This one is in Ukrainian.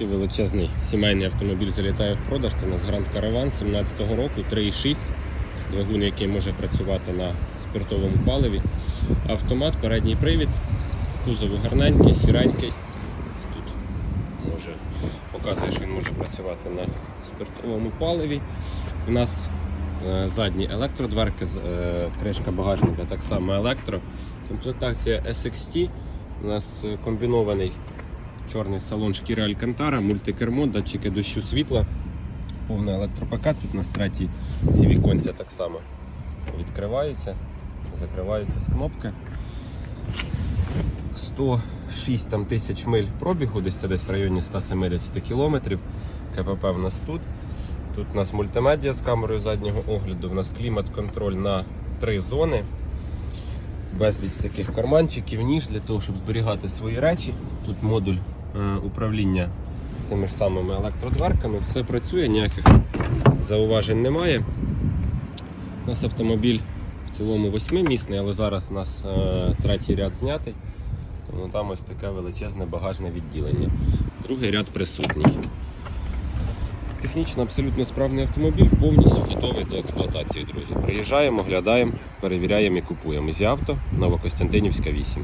Такий величезний сімейний автомобіль залітає в продаж. Це у нас Grand Caravan 17-го року, 3,6. Двигун, який може працювати на спиртовому паливі. Автомат, передній привід, кузов гарненький, сіренький. Тут може, показує, що він може працювати на спиртовому паливі. У нас е, задні електродверки, е, кришка багажника так само електро. Комплектація SXT. У нас е, комбінований чорний салон шкіри Алькантара, мультикермо, датчики дощу світла, повний електропакет. Тут у нас третій ці віконця так само відкриваються, закриваються з кнопки. 106 там, тисяч миль пробігу, десь десь в районі 170 кілометрів. КПП в нас тут. Тут у нас мультимедіа з камерою заднього огляду, у нас клімат-контроль на три зони. Безліч таких карманчиків, ніж для того, щоб зберігати свої речі. Тут модуль управління тими ж самими електродверками. Все працює, ніяких зауважень немає. У нас автомобіль в цілому восьмимісний, але зараз у нас е, третій ряд знятий. Тому там ось таке величезне багажне відділення. Другий ряд присутній. Технічно абсолютно справний автомобіль, повністю готовий до експлуатації, друзі. Приїжджаємо, оглядаємо, перевіряємо і купуємо. Зі авто Новокостянтинівська 8.